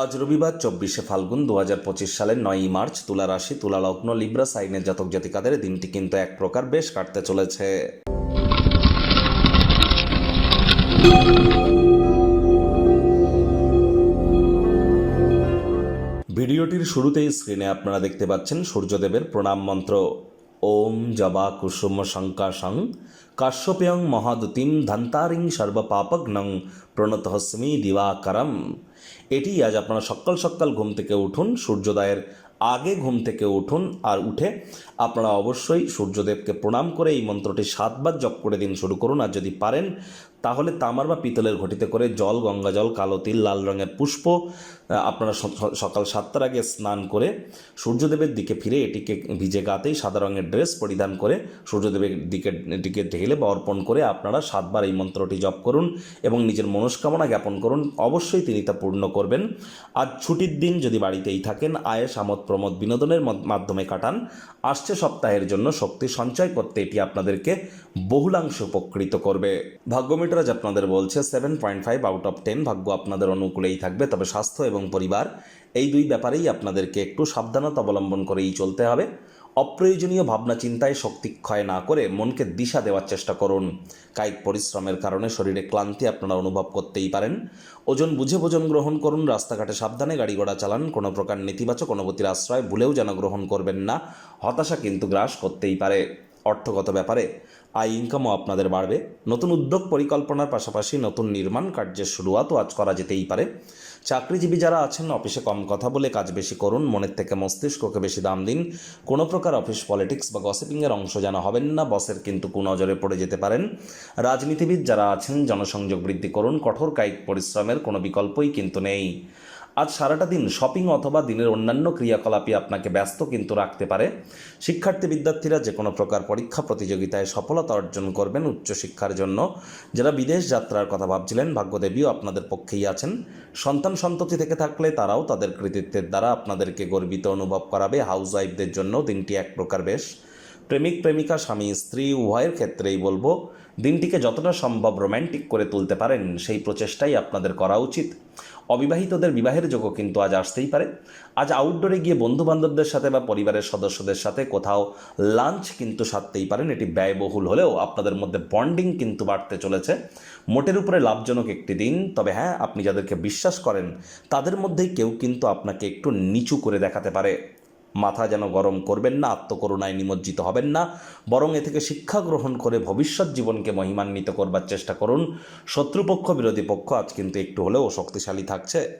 আজ রবিবার, চব্বিশে ফাল্গুন দু হাজার পঁচিশ সালের নয়ই মার্চ, তুলা রাশি, তুলা লগ্ন, লিব্রা সাইনের জাতক জাতিকাদের দিনটি কিন্তু এক প্রকার বেশ কাটতে চলেছে। ভিডিওটির শুরুতেই স্ক্রিনে আপনারা দেখতে পাচ্ছেন সূর্যদেবের প্রণাম মন্ত্র। ওম জবা কুসুম শঙ্কাশং কাশ্যপেয়ং মহাদুতিম ধন্তারিং সর্বপাপগ্নং প্রণতহস্মি দিবাকরম। এটি আজ আপনারা সকাল সকাল ঘুম থেকে উঠুন, সূর্যোদয়ের আগে ঘুম থেকে উঠুন আর উঠে আপনারা অবশ্যই সূর্যদেবকে প্রণাম করে এই মন্ত্রটি সাতবার জপ করে দিন শুরু করুন। আর যদি পারেন, তাহলে তামার বা পিতলের ঘটিতে করে জল, গঙ্গা জল, কালো তিল, লাল রঙের পুষ্প আপনারা সকাল সাতটার আগে স্নান করে সূর্যদেবের দিকে ফিরে এটিকে ভিজে গাতেই সাদা রঙের ড্রেস পরিধান করে সূর্যদেবের দিকে দিকে ঢেলে বা অর্পণ করে আপনারা সাতবার এই মন্ত্রটি জপ করুন এবং নিজের মনস্কামনা জ্ঞাপন করুন। অবশ্যই তিনি তা পূর্ণ করবেন। আজ ছুটির দিন যদি বাড়িতেই থাকেন, আয়েস, আমোদ প্রমোদ বিনোদনের মাধ্যমে কাটান। আসছে সপ্তাহের জন্য শক্তি সঞ্চয় করতে এটি আপনাদেরকে বহুলাংশ উপকৃত করবে। ভাগ্যমিটার আজ আপনাদের বলছে seven point five out of ten ভাগ্য আপনাদের অনুকূলেই থাকবে, তবে স্বাস্থ্য এবং পরিবার এই দুই ব্যাপারেই আপনাদেরকে একটু সাবধানতা অবলম্বন করেই চলতে হবে। অপ্রয়োজনীয় ভাবনা চিন্তায় শক্তি ক্ষয় না করে মনকে দিশা দেওয়ার চেষ্টা করুন। কায়িক পরিশ্রমের কারণে শরীরে ক্লান্তি আপনারা অনুভব করতেই পারেন। ওজন বুঝে ভোজন গ্রহণ করুন, রাস্তাঘাটে সাবধানে গাড়ি ঘোড়া চালান, কোনো প্রকার নেতিবাচক অনুভূতির আশ্রয় ভুলেও যেন গ্রহণ করবেন না, হতাশা কিন্তু গ্রাস করতেই পারে। অর্থগত ব্যাপারে আয় ইনকামও আপনাদের বাড়বে। নতুন উদ্যোগ পরিকল্পনার পাশাপাশি নতুন নির্মাণ কার্যের শুরুয়াতও আজ করা যেতেই পারে। চাকরিজীবী যারা আছেন, অফিসে কম কথা বলে কাজ বেশি করুন, মনের থেকে মস্তিষ্ককে বেশি দাম দিন। কোনো প্রকার অফিস পলিটিক্স বা গসিপিংয়ের অংশ যেন হবেন না, বসের কিন্তু কুনজরে পড়ে যেতে পারেন। রাজনীতিবিদ যারা আছেন, জনসংযোগ বৃদ্ধি করুন, কঠোর কায়িক পরিশ্রমের কোনো বিকল্পই কিন্তু নেই। আজ সারাটা দিন শপিং অথবা দিনের অন্যান্য ক্রিয়াকলাপই আপনাকে ব্যস্ত কিন্তু রাখতে পারে। শিক্ষার্থী বিদ্যার্থীরা যে কোনো প্রকার পরীক্ষা প্রতিযোগিতায় সফলতা অর্জন করবেন উচ্চশিক্ষার জন্য। যারা বিদেশ যাত্রার কথা ভাবছিলেন, ভাগ্যদেবীও আপনাদের পক্ষেই আছেন। সন্তান সন্ততি থেকে থাকলে তারাও তাদের কৃতিত্বের দ্বারা আপনাদেরকে গর্বিত অনুভব করাবে। হাউস ওয়াইফদের জন্য দিনটি এক প্রকার বেশ। প্রেমিক, প্রেমিকা, স্বামী, স্ত্রী, উভয়ের ক্ষেত্রেই বলব দিনটিকে যতটা সম্ভব রোম্যান্টিক করে তুলতে পারেন, সেই প্রচেষ্টাই আপনাদের করা উচিত। অবিবাহিতদের বিবাহের যোগও কিন্তু আজ আসতেই পারে। আজ আউটডোরে গিয়ে বন্ধু বান্ধবদের সাথে বা পরিবারের সদস্যদের সাথে কোথাও লাঞ্চ কিন্তু সারতেই পারেন। এটি ব্যয়বহুল হলেও আপনাদের মধ্যে বন্ডিং কিন্তু বাড়তে চলেছে। মোটের উপরে লাভজনক একটি দিন। তবে হ্যাঁ আপনি যাদেরকে বিশ্বাস করেন, তাদের মধ্যেই কেউ কিন্তু আপনাকে একটু নিচু করে দেখাতে পারে। মাথা যেন গরম করবেন না, আত্মকরুণায় নিমজ্জিত হবেন না। বরং এ থেকে শিক্ষা গ্রহণ করে ভবিষ্যৎ জীবনকে মহিমান্বিত করবার চেষ্টা করুন। শত্রুপক্ষ, বিরোধী পক্ষ আজ কিন্তু একটু হলেও শক্তিশালী থাকছে।